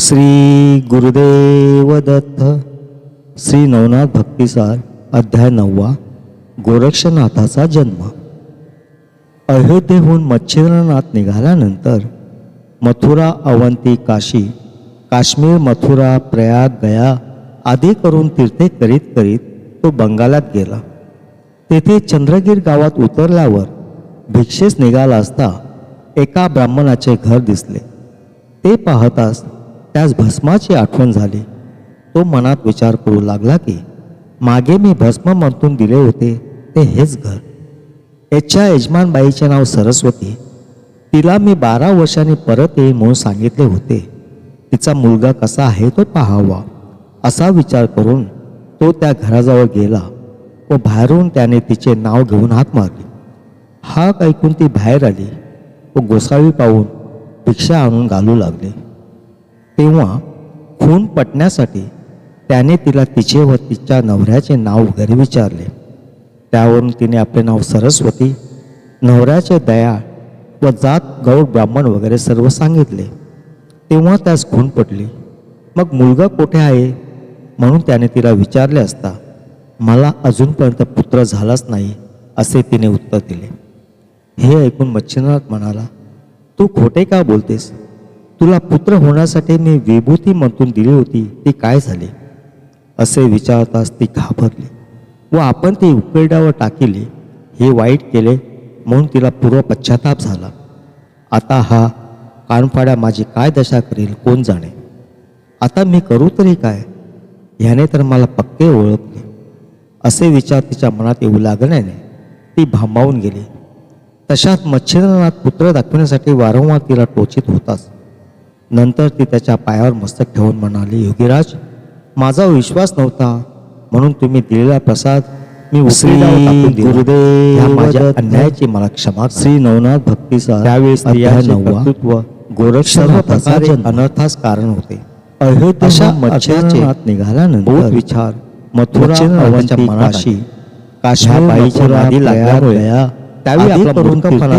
श्री गुरुदेव दत्त श्री नवनाथ भक्तिसार अध्याय नववा गोरक्षनाथाचा जन्म. अयोध्येहून मच्छिंद्रनाथ निघाल्यानंतर मथुरा अवंती काशी काश्मीर मथुरा प्रयाग गया आदी करून तीर्थे करीत करीत तो बंगालात गेला. तेथे चंद्रगीर गावात उतरल्यावर भिक्षेस निघाला असता एका ब्राह्मणाचे घर दिसले. ते पाहताच त्यास भस्माची आठवण झाली. तो मनात विचार करू लागला की मागे मी भस्म मंतून दिले होते ते हेच घर. याच्या यजमानबाईचे नाव सरस्वती. तिला मी बारा वर्षांनी परत येईल म्हणून सांगितले होते. तिचा मुलगा कसा आहे तो पाहावा असा विचार करून तो त्या घराजवळ गेला व बाहेरून त्याने तिचे नाव घेऊन हात मारली. हाक ऐकून ती बाहेर आली व गोसावी पाहून भिक्षा आणून घालू लागले. तेव्हा खून पटण्यासाठी त्याने तिला तिचे व तिच्या नवऱ्याचे नाव वगैरे विचारले. त्यावरून तिने आपले नाव सरस्वती नवऱ्याचे दया व जात गौड ब्राह्मण वगैरे सर्व सांगितले. तेव्हा त्यास खून पटली. मग मुलगा कोठे आहे? म्हणून त्याने तिला विचारले असता मला अजूनपर्यंत पुत्र झालाच नाही असे तिने उत्तर दिले. हे ऐकून मच्छिंद्रनाथ म्हणाला तू खोटे का बोलतेस? तुला पुत्र होण्यासाठी मी विभूती मंतून दिली होती ती काय झाली? असे विचारताच ती घाबरली व आपण ती उकरड्यावर टाकिली. हे वाईट केले म्हणून तिला पूर्व पश्चाताप झाला. आता हा कानफाड्या माझी काय दशा करेल कोण जाणे? आता मी करू तरी काय? ह्याने तर मला पक्के ओळखले. असे विचार तिच्या मनात येऊ लागण्याने ती भांबावून गेली. तशात मच्छिंद्रनाथ पुत्र दाखवण्यासाठी वारंवार तिला टोचित होताच. नंतर ती त्याच्या पायावर मस्तक ठेवून म्हणाली योगीराज माझा विश्वास नव्हता म्हणून तुम्ही दिलेला प्रसाद मी. गुरुदेव माझ्या. अन्यायाची मला क्षमा. श्री नवनाथ भक्तीचा त्यावेळी स्त्रियांचे नववा कर्तृत्व सर्व गोरक्षनाथाचा प्रकारे जन्म. अनर्थास कारण होते मच्छिंद्रनाथ मच्छिंद्रनाथ निघाल्यानंतर विचार मथुरा मच्छिंद्रनाथाच्या अवंती मनात काशी बाईच्या नादी लागल्यामुळे त्यावेळी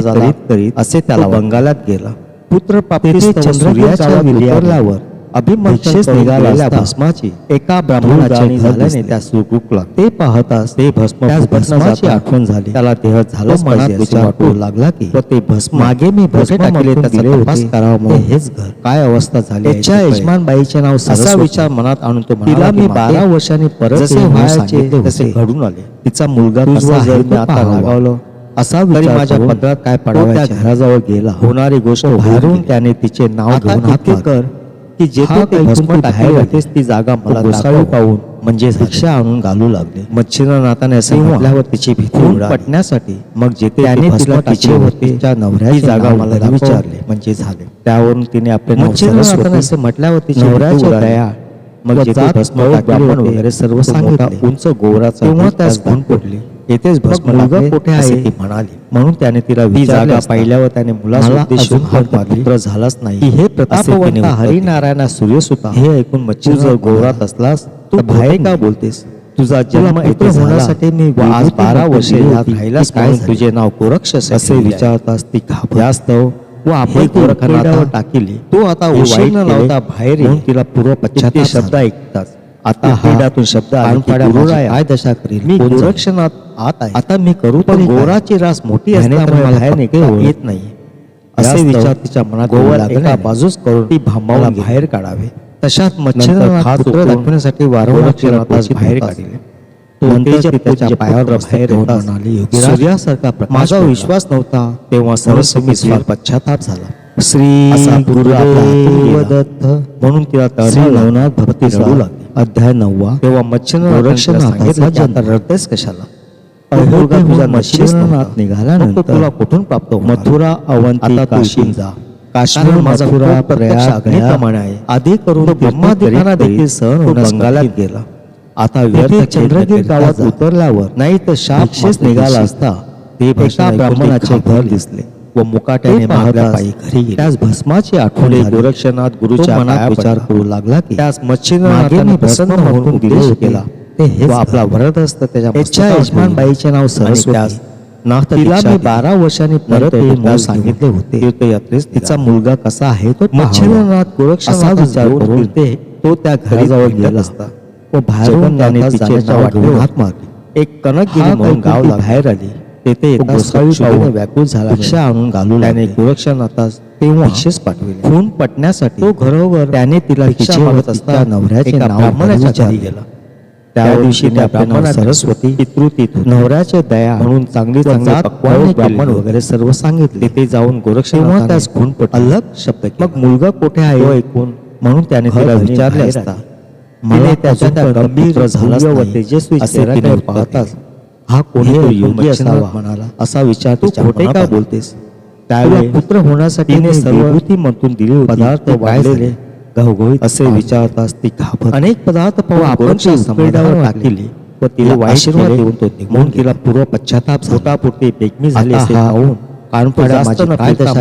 झाला करीत असे त्याला बंगालात गेला पुत्र तेथे चंद्रगीर गावात उतरल्यावर अभिमंथन भिक्षेस करून निघाला गेलेल्या असता भस्माची एका ब्राह्मणाचे झाल्याने दिसले. त्यास रुकला ते पाहताच ते भस्म भस्माची आठवण झाली त्याला देह मनात विचार करू लागला की ते भस्म मागे मी भस्म भस्म टाकले मंतून त्याचा दिले तपास होते. करावा म्हणून ते हेच घर काय अवस्था झाली त्याच्या याची यजमानबाईचे नाव असा सरस्वती. विचार मनात आणून तो तिला मी बारा वर्षांनी परत जसे व्हायचे तसे. घडून आले. तिचा मुलगा कसा आता. रागावलो, असा माझ्या पदरात काय त्या पडावायचे? घराजवळ गेला होणारी गोष्ट बाहेरून त्याने तिचे नाव घेऊन. कर की जेथे हा ते भस्म जागा मला गोसावी पाहून म्हणजे भिक्षा आणून घालू लागले मच्छिंद्रनाथाने असे म्हटल्यावर तिची भीती. पटण्यासाठी मग जेथे त्याने तिला तिचे तिचे होते तिच्या नवऱ्याची नाव जागा मला. विचारले म्हणजे झाले त्यावरून तिने आपले मच्छिंद्रनाथाने असे म्हटल्यावर तिची. दया मग जेथे भस्म वगैरे सर्व सांगितले. उंच गोवराचा तेव्हा त्यास पडली येथेच भस्म मुलगा कोठे आहे? ती म्हणाली. म्हणून त्याने तिला विचारले पाहिल्यावर त्याने मुलास मला उद्देशून अजून हात हात मारली. पुत्र झालाच नाही. हे प्रतापवंत दिले. हरिनारायणा सूर्यसुता हे ऐकून तुझं गोवरात गोवरात असलास तू बाहेर खोटे का बोलतेस? तुझा जन्म येथे होण्यासाठी मी आज बारा वर्षे यात. राहिलास काय? तुझे नाव गोरक्ष असे विचारतास ती घाबरास्तव व आपण हे गोरखनाथावर टाकिली. तो आता वाईट न लावता बाहेर येऊन तिला पूर्व पश्चाताप ते शब्द ऐकतात आता त्या हा पिंडातून शब्द आले माझी काय दशा करील मी? गोरक्षनाथ आत आहे. आता मी करू पण? गोराची रास मोठी असल्यामुळे बाहेर ओळख येत नाही असे विचार तिच्या मनात गोवर बाजूस करून ती गेली. बाहेर काढावे तशात उतरून दाखवण्यासाठी वारंवार बाहेर. काढले. त्याच्या पायावर पुत्र बाहेर ठेवून येताच म्हणाली, "योगीराज, सूर्यासारखा माझा. विश्वास नव्हता तेव्हा सरस्वती सरस्वती फार पश्चाताप झाला श्री असा पुत्र आपल्या हातून गुरुदेव गेला. दत्त म्हणून तिला तळमळ नवनाथ भक्ती लागली अध्याय नववा तेव्हा जन्म. आता रडतेस कशाला तुझा. निघाल्यानंतर तुला कुठून प्राप्त? मथुरा अवंती काशी जा काश्मीर मथुरा, प्रयाग, अग्नीप्रमाणे आहे आधी करून ब्रह्मादिकांना देखील सहन कठीण गेला आता व्यर्थ चंद्रगीर गावात. उतरल्यावर नाही तर शाप भिक्षेस निघाला असता ते एका ब्राह्मणाचे घर. दिसले व मुकाट्याने पायी घरी. त्यास भस्माची झाली. गोरक्षनाथ गुरुच्या मनात विचार करू लागला की त्यास मच्छिंद्रनाथाने प्रसन्न होऊन उपदेश केला ते व आपला घर. वरदहस्त त्याच्या याच्या मस्तकावर यजमानबाईचे नाव सरस्वती. तिला मी बारा वर्षांनी परत सांगितले होते तीर्थयात्रेस तिचा मुलगा कसा आहे तो गोरक्षनाथ विचार करून करून तो त्या घराजवळ गेला असता. असता व बाहेरून त्याने जगन्नाथास तिचे जाण्याच्या नाव वाटेवर हात मारले. एक कनकगिरी हा म्हणून. बाहेर आली तेथे व्याकुळ झाला भिक्षा आणून घालू त्याने. गोरक्षनाथास तेव्हा पाठविले खून पटण्यासाठी तो घरोघर त्याने तिला मागत मागत असता असता नवऱ्याचे नाव विचारले. गेला त्या दिवशी त्या ब्राह्मणात सरस्वती पितृतीत नवऱ्याचे दया म्हणून चांगली चांगली ब्राह्मण. वगैरे सर्व सांगितले तेथे जाऊन गोरक्ष तेव्हा त्यास खून अलग शब्द मग मुलगा कोठे आहे तो ऐकून म्हणून त्याने तिला विचारले असता. मला त्याच्या त्या गंभीर भव्य व. तेजस्वी असे चेहऱ्याकडे पाहताच पाहते. हा कोणी तो योगी असावा म्हणाला, असा विचार तू खोटे का. बोलतेस? त्यावेळी पुत्र होण्यासाठी तिने मी सर्व विभूती मंतून दिली पदार्थ ते वाढलेले झाले? घवघवीत असे पाहत. विचारताच ती घाबरली अनेक पदार्थ पाहून आपण आपण ती समाधान उघड्यावर वाटले. टाकली व तिला आशीर्वाद. देऊन तो निघून तिला. पूर्व पश्चाताप पोटापुरती बेगमी झाली असे पाहून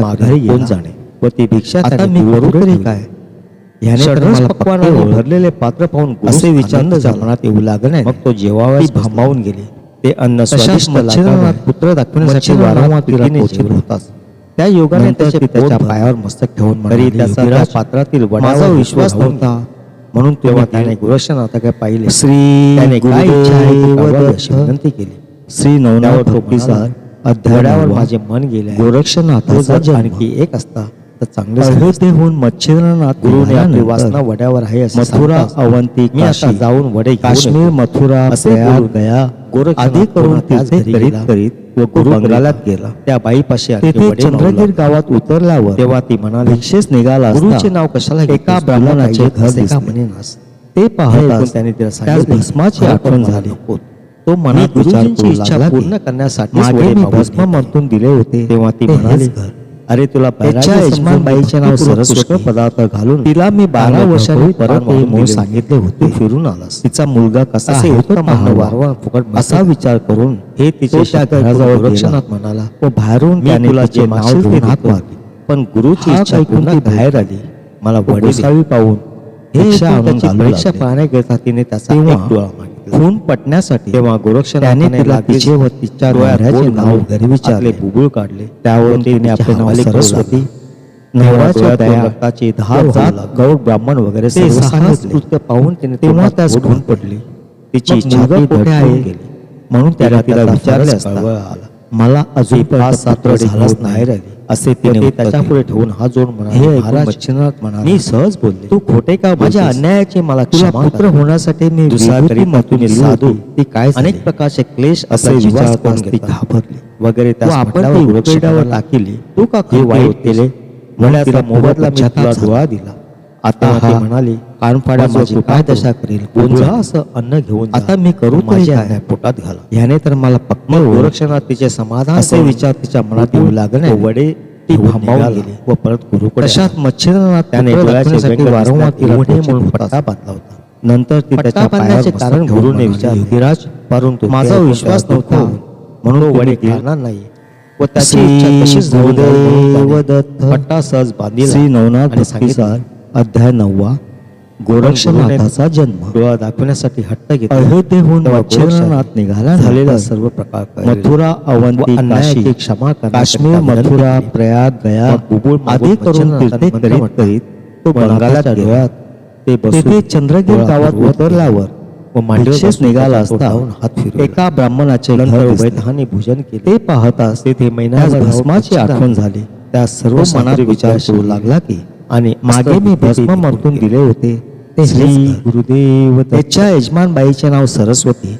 माघारी. कोण जाणे व ती भिक्षा आता मी. काय? भरलेले पात्र पाहून असे विचार मनात येऊ लागले मग तो जेवावयास ती भांबावून गेली ते अन्न स्वादिष्ट. पुत्र दाखवण्यासाठी वारंवार तिला होताच त्या योगाने त्याचे त्याच्या. पायावर मस्तक ठेवून तरी म्हणाली, त्याचा त्या "योगीराज, पात्रातील माझा विश्वास नव्हता म्हणून तेव्हा त्याने गोरक्षनाथाकडे पाहिले श्री त्याने काय इच्छा आहे. अशी विनंती केली श्री म्हणाला, अध्यायावर "घोड्यावर माझे मन गेले. गोरक्षनाथाचा. आणखी एक असता तर चांगले झाले असते." अयोध्येहून मच्छिंद्रनाथ गुरुने आपली वासना वड्यावर आहे मथुरा अवंती मी आता काशी, जाऊन वडे काश्मीर येतो." मथुरा गया आदी करून घरी करीत. करीत व गुरु बंगालात गेला त्या बाईपाशी तेथे चंद्रगीर. गावात उतरल्यावर तेव्हा ती म्हणाली भिक्षेस निघाला गुरुचे नाव कशाला? एका ब्राह्मणाचे घर. म्हणेनास? ते ऐकून त्याने तिला भस्माची "खरं आठवण झाली. तो मनात विचार इच्छा पूर्ण करण्यासाठी मागे भस्म मंतून दिले होते तेव्हा ती म्हणाली घर. अरे तुला बाईचे नाव सरस्वती. पदार्थ घालून तिला मी बारा वर्षांनी परत सांगितले होते. फिरून आलास तिचा मुलगा कसा असे फुकट. असा विचार करून हे तिचे तो त्या शब्द घराजवळ. गोरक्षनाथ म्हणाला व बाहेरून त्याने तुला तिचे जे नाव हात. मारले पण गुरुची इच्छा ऐकून ती बाहेर आली मला गोसावी पाहून हे परीक्षा. पाहण्याकरिता तिने त्याचा एक डोळा खून पटण्यासाठी तेव्हा त्याने गोरक्षनाथाने तिला तिचे व तिच्या बोट नाव घरी विचारले. बुबुळ काढले. त्यावरून तिने आपले नाव सरस्वती रक्ताची धार जात गौर ब्राह्मण वगैरे. कृत्य पाहून तिने तेव्हा त्यास खून पडली. तिची इच्छा कोठे आहे? म्हणून त्याला तिला विचारले आला. मला अजून पाच सात झालाच नाही. आली असे तिने उत्तर त्याच्या. पुढे ठेवून हा जोड म्हणाला ऐकून महाराज मच्छिंद्रनाथ म्हणाला, मी सहज बोलले तू खोटे का माझ्या? अन्यायाचे मला तुला क्षमा पुत्र. होण्यासाठी मी दिली साधू. ती काय? अनेक प्रकारचे क्लेश असे ती ती घाबरली. वगैरे तू त्यास आपण ती टाकली तू का वाईट? केले तिला मोबदला मी तुला दिला आता हा म्हणाली कानफाड्या माझं काय. दशा करेल बोल. असं अन्न घेऊन. आता मी करू माझ्या पोटात घाला ह्याने तर मला पक्क. गोरक्षनाथ तिचे समाधान असे विचार तिच्या मनात येऊ लागले. वडे ती घेऊन भांबावून निघाला. गेली व परत गुरुकडे तशात आला. मच्छिंद्रनाथ त्याने व्यंग वारंवार टोचत म्हणून. पट्टा बांधला होता नंतर ती त्याच्या पायावर कारण गुरुने विचारले. "योगीराज, परंतु माझा विश्वास नव्हता म्हणून वडे. खाणार नाही व त्याची इच्छा तशीच. पट्टा सहज बांधिला श्री नवनाथ सांगितले, अध्याय नववा गोरक्षनाथाचा जन्म डोळा दाखवण्यासाठी हट्ट घेतला अयोध्येहून निघाला झालेला सर्व प्रकार. मथुरा अवंती काशी क्षमा काश्मीर मथुरा. प्रयाग गया बुबुळ आदी करून तीर्थे करीत. करीत तो बंगालाच्या गेला. डोळ्यात ते तेथे चंद्रगीर गावात उतरल्यावर व बसून निघाला असता हात फिरवला. एका ब्राह्मणाचे नंतर. वैद्याने भोजन केले ते पाहताच तेथे महिन्याभर भस्माची आठवण झाली त्या सर्व मनात विचार करू लागला की आणि मागे मी भस्म मर्तून दिले होते. ते श्री गुरुदेव. त्याच्या यजमान बाईचे नाव सरस्वती.